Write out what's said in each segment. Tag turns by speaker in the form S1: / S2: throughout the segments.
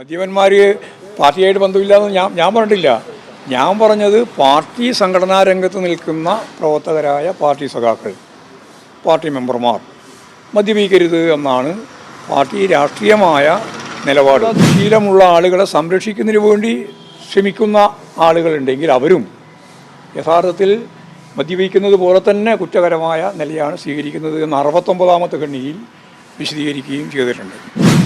S1: മദ്യപന്മാർ പാർട്ടിയായിട്ട് ബന്ധമില്ലാന്ന് ഞാൻ ഞാൻ പറഞ്ഞിട്ടില്ല. ഞാൻ പറഞ്ഞത് പാർട്ടി സംഘടനാ രംഗത്ത് നിൽക്കുന്ന പ്രവർത്തകരായ പാർട്ടി സഖാക്കൾ പാർട്ടി മെമ്പർമാർ മദ്യപിക്കരുത് എന്നാണ് പാർട്ടി രാഷ്ട്രീയമായ നിലപാട്. ശീലമുള്ള ആളുകളെ സംരക്ഷിക്കുന്നതിന് വേണ്ടി ശ്രമിക്കുന്ന ആളുകളുണ്ടെങ്കിൽ അവരും യഥാർത്ഥത്തിൽ മദ്യപിക്കുന്നത് പോലെ തന്നെ കുറ്റകരമായ നിലയാണ് സ്വീകരിക്കുന്നത് എന്ന് അറുപത്തൊമ്പതാമത്തെ ഖണ്ഡിയിൽ വിശദീകരിക്കുകയും ചെയ്തിട്ടുണ്ട്.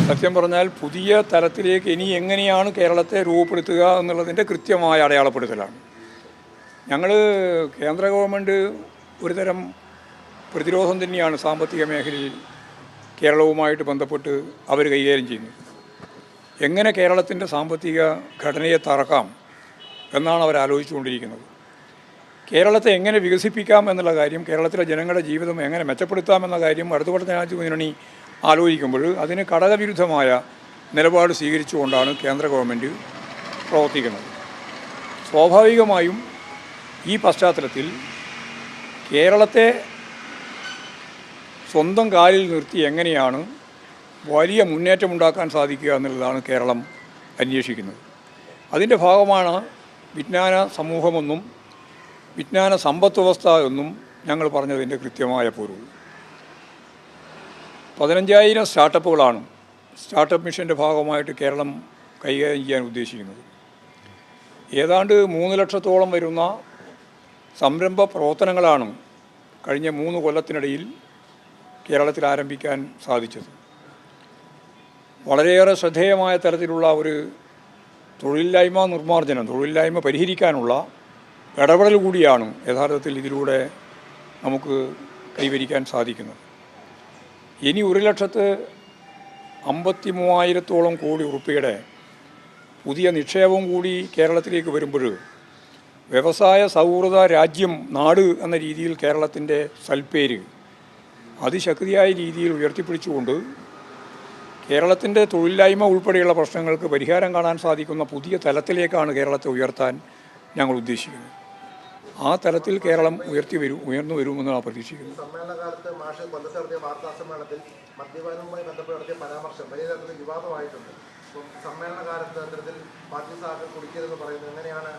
S1: സത്യം പറഞ്ഞാൽ പുതിയ തലത്തിലേക്ക് ഇനി എങ്ങനെയാണ് കേരളത്തെ രൂപപ്പെടുത്തുക എന്നുള്ളതിന്റെ കൃത്യമായ അടയാളപ്പെടുത്തലാണ്. ഞങ്ങൾ കേന്ദ്ര ഗവൺമെന്റ് ഒരുതരം പ്രതിരോധം തന്നെയാണ് സാമ്പത്തിക മേഖലയിൽ കേരളവുമായിട്ട് ബന്ധപ്പെട്ട് അവർ കൈകാര്യം ചെയ്യുന്നത്. എങ്ങനെ കേരളത്തിന്റെ സാമ്പത്തിക ഘടനയെ തറക്കാം എന്നാണ് അവർ ആലോചിച്ചുകൊണ്ടിരിക്കുന്നത്. കേരളത്തെ എങ്ങനെ വികസിപ്പിക്കാം എന്നുള്ള കാര്യം കേരളത്തിലെ ജനങ്ങളുടെ ജീവിതം എങ്ങനെ മെച്ചപ്പെടുത്താം എന്ന കാര്യം അടുത്ത മുന്നണി ആലോചിക്കുമ്പോൾ അതിന് ഘടകവിരുദ്ധമായ നിലപാട് സ്വീകരിച്ചുകൊണ്ടാണ് കേന്ദ്ര ഗവൺമെന്റ് പ്രവർത്തിക്കുന്നത്. സ്വാഭാവികമായും ഈ പശ്ചാത്തലത്തിൽ കേരളത്തെ സ്വന്തം കാലിൽ നിർത്തി എങ്ങനെയാണ് വലിയ മുന്നേറ്റമുണ്ടാക്കാൻ സാധിക്കുക എന്നുള്ളതാണ് കേരളം അന്വേഷിക്കുന്നത്. അതിന്റെ ഭാഗമാണ് വിജ്ഞാന സമൂഹമെന്നും വിജ്ഞാന സമ്പദ് വ്യവസ്ഥ എന്നും ഞങ്ങൾ പറഞ്ഞതിന്റെ കൃത്യമായ പൊരുൾ. പതിനഞ്ചായിരം സ്റ്റാർട്ടപ്പുകളാണ്. സ്റ്റാർട്ടപ്പ് മിഷന്റെ ഭാഗമായിട്ട് കേരളം കൈകാര്യം ചെയ്യാൻ ഉദ്ദേശിക്കുന്നത്. ഏതാണ്ട് മൂന്ന് ലക്ഷത്തോളം വരുന്ന സംരംഭ പ്രവർത്തനങ്ങളാണ് കഴിഞ്ഞ മൂന്ന് കൊല്ലത്തിനിടയിൽ കേരളത്തിൽ ആരംഭിക്കാൻ സാധിച്ചത്. വളരെയേറെ ശ്രദ്ധേയമായ തരത്തിലുള്ള ഒരു തൊഴിലില്ലായ്മ നിർമ്മാർജനം തൊഴിലില്ലായ്മ പരിഹരിക്കാനുള്ള ഇടപെടൽ കൂടിയാണ് യഥാർത്ഥത്തിൽ ഇതിലൂടെ നമുക്ക് കൈവരിക്കാൻ സാധിക്കുന്നത്. ഇനി ഒരു ലക്ഷത്ത് അമ്പത്തി മൂവായിരത്തോളം കോടി ഉറുപ്പിയുടെ പുതിയ നിക്ഷേപം കൂടി കേരളത്തിലേക്ക് വരുമ്പോൾ വ്യവസായ സൗഹൃദ രാജ്യം നാട് എന്ന രീതിയിൽ കേരളത്തിന്റെ സൽപ്പേര് അതിശക്തിയായ രീതിയിൽ ഉയർത്തിപ്പിടിച്ചുകൊണ്ട് കേരളത്തിന്റെ തൊഴിലില്ലായ്മ ഉൾപ്പെടെയുള്ള പ്രശ്നങ്ങൾക്ക് പരിഹാരം കാണാൻ സാധിക്കുന്ന പുതിയ തലത്തിലേക്കാണ് കേരളത്തെ ഉയർത്താൻ ഞങ്ങൾ ഉദ്ദേശിക്കുന്നത്. ആ തലത്തിൽ കേരളം ഉയർത്തി വരും ഉയർന്നു വരുമെന്നാണ് പ്രതീക്ഷിക്കുന്നത്.
S2: പ്രതീക്ഷിക്കുന്നു കാലത്ത് മാഷ് കൊല്ലത്ത് നടത്തിയ വാർത്താ സമ്മേളനത്തിൽ മദ്യപാനവുമായി ബന്ധപ്പെട്ട് നടത്തിയ പരാമർശം വലിയ തരത്തിൽ വിവാദമായിട്ടുണ്ട്. അപ്പം സമ്മേളന അത്തരത്തിൽ പാർട്ടി സാഹചര്യം കുടിക്കരുതെന്ന് പറയുന്നത് എങ്ങനെയാണ്?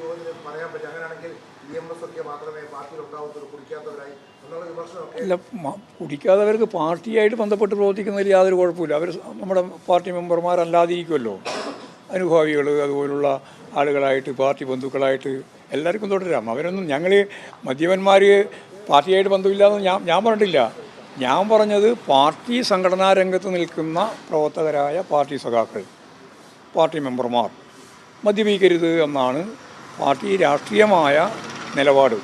S2: യുവതിന് പറയാൻ പറ്റും അങ്ങനെയാണെങ്കിൽ ഇ എം എസ് ഒക്കെ മാത്രമേ പാർട്ടിയിൽ ഉണ്ടാവത്തുള്ളൂ കുടിക്കാത്തവരായി എന്നുള്ള വിമർശനമൊക്കെ.
S1: ഇല്ല കുടിക്കാത്തവർക്ക് പാർട്ടിയായിട്ട് ബന്ധപ്പെട്ട് പ്രവർത്തിക്കുന്നതിൽ യാതൊരു കുഴപ്പമില്ല അവർ നമ്മുടെ പാർട്ടി മെമ്പർമാരല്ലാതിരിക്കുമല്ലോ അനുഭാവികൾ അതുപോലുള്ള ആളുകളായിട്ട് പാർട്ടി ബന്ധുക്കളായിട്ട് എല്ലാവർക്കും തുടരാം അവരൊന്നും ഞങ്ങൾ മദ്യപന്മാർ പാർട്ടിയായിട്ട് ബന്ധമില്ലാന്ന് ഞാൻ ഞാൻ പറഞ്ഞിട്ടില്ല. ഞാൻ പറഞ്ഞത് പാർട്ടി സംഘടനാ രംഗത്ത് നിൽക്കുന്ന പ്രവർത്തകരായ പാർട്ടി സഖാക്കൾ പാർട്ടി മെമ്പർമാർ മദ്യപിക്കരുത് എന്നാണ് പാർട്ടി രാഷ്ട്രീയമായ നിലപാട്.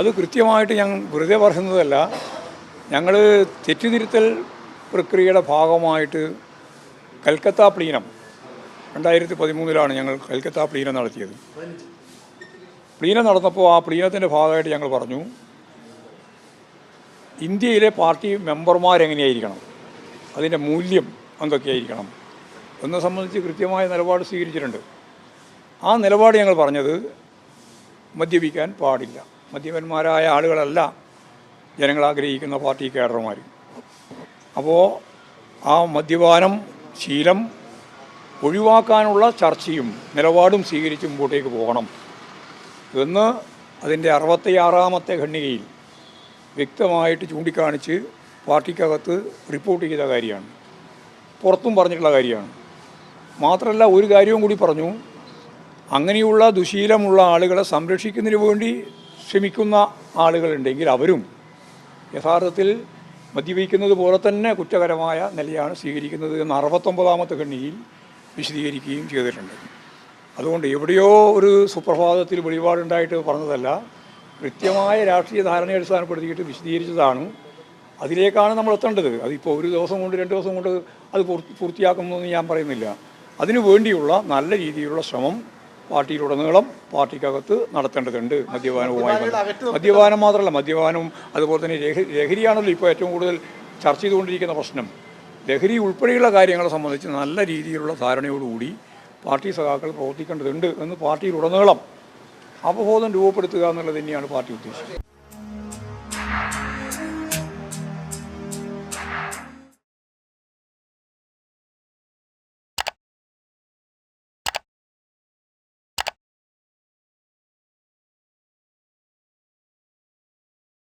S1: അത് കൃത്യമായിട്ട് ഞാൻ വെറുതെ പറയുന്നതല്ല. ഞങ്ങൾ തെറ്റുതിരുത്തൽ പ്രക്രിയയുടെ ഭാഗമായിട്ട് കൽക്കത്ത പ്ലീനം. രണ്ടായിരത്തി പതിമൂന്നിലാണ് ഞങ്ങൾ കൽക്കത്ത പ്ലീനം നടത്തിയത്. പ്ലീനം നടന്നപ്പോൾ ആ പ്ലീനത്തിന്റെ ഭാഗമായിട്ട് ഞങ്ങൾ പറഞ്ഞു ഇന്ത്യയിലെ പാർട്ടി മെമ്പർമാരെങ്ങനെയായിരിക്കണം? അതിന്റെ മൂല്യം എന്തൊക്കെയായിരിക്കണം? എന്നെ സംബന്ധിച്ച് കൃത്യമായ നിലപാട് സ്വീകരിച്ചിട്ടുണ്ട്. ആ നിലപാട് ഞങ്ങൾ പറഞ്ഞത് മദ്യപിക്കാൻ പാടില്ല. മദ്യപന്മാരായ ആളുകളല്ല ജനങ്ങൾ ആഗ്രഹിക്കുന്ന പാർട്ടി കേഡർമാർ. അപ്പോൾ ആ മദ്യപാനം ശീലം ഒഴിവാക്കാനുള്ള ചർച്ചയും നിലപാടും സ്വീകരിച്ച് മുമ്പോട്ടേക്ക് പോകണം. എന്ന് അതിന്റെ അറുപത്തിയാറാമത്തെ ഖണ്ഡികയിൽ വ്യക്തമായിട്ട് ചൂണ്ടിക്കാണിച്ച് പാർട്ടിക്കകത്ത് റിപ്പോർട്ട് ചെയ്ത കാര്യമാണ്. പുറത്തും പറഞ്ഞിട്ടുള്ള കാര്യമാണ്. മാത്രമല്ല ഒരു കാര്യവും കൂടി പറഞ്ഞു. അങ്ങനെയുള്ള ദുശീലമുള്ള ആളുകളെ സംരക്ഷിക്കുന്നതിന് വേണ്ടി ശ്രമിക്കുന്ന ആളുകളുണ്ടെങ്കിൽ അവരും യഥാർത്ഥത്തിൽ മദ്യപിക്കുന്നത് പോലെ തന്നെ കുറ്റകരമായ നിലയാണ് സ്വീകരിക്കുന്നത് എന്ന് അറുപത്തൊമ്പതാമത്തെ ഖണ്ഡിയിൽ വിശദീകരിക്കുകയും ചെയ്തിട്ടുണ്ട്. അതുകൊണ്ട് എവിടെയോ ഒരു സുപ്രഭാതത്തിൽ വെളിപാടുണ്ടായിട്ട് പറഞ്ഞതല്ല. കൃത്യമായ രാഷ്ട്രീയ ധാരണയെ അടിസ്ഥാനപ്പെടുത്തിയിട്ട് വിശദീകരിച്ചതാണ്. അതിലേക്കാണ് നമ്മൾ എത്തേണ്ടത്. അതിപ്പോൾ ഒരു ദിവസം കൊണ്ട് രണ്ട് ദിവസം കൊണ്ട് അത് പൂർത്തി പൂർത്തിയാക്കുമെന്ന് ഞാൻ പറയുന്നില്ല. അതിനു വേണ്ടിയുള്ള നല്ല രീതിയിലുള്ള ശ്രമം പാർട്ടിയിലുടനീളം പാർട്ടിക്കകത്ത് നടത്തേണ്ടതുണ്ട്. മദ്യപാനവുമായി. മദ്യപാനം മാത്രമല്ല മദ്യപാനവും അതുപോലെ തന്നെ ലഹരി ലഹരിയാണല്ലോ ഇപ്പോൾ ഏറ്റവും കൂടുതൽ ചർച്ച ചെയ്തുകൊണ്ടിരിക്കുന്ന പ്രശ്നം. ലഹരി ഉൾപ്പെടെയുള്ള കാര്യങ്ങളെ സംബന്ധിച്ച് നല്ല രീതിയിലുള്ള ധാരണയോടുകൂടി പാർട്ടി സഖാക്കൾ പ്രവർത്തിക്കേണ്ടതുണ്ട് എന്ന് പാർട്ടിയിലുടനീളം അവബോധം രൂപപ്പെടുത്തുക എന്നുള്ളത് തന്നെയാണ് പാർട്ടി ഉദ്ദേശിച്ചത്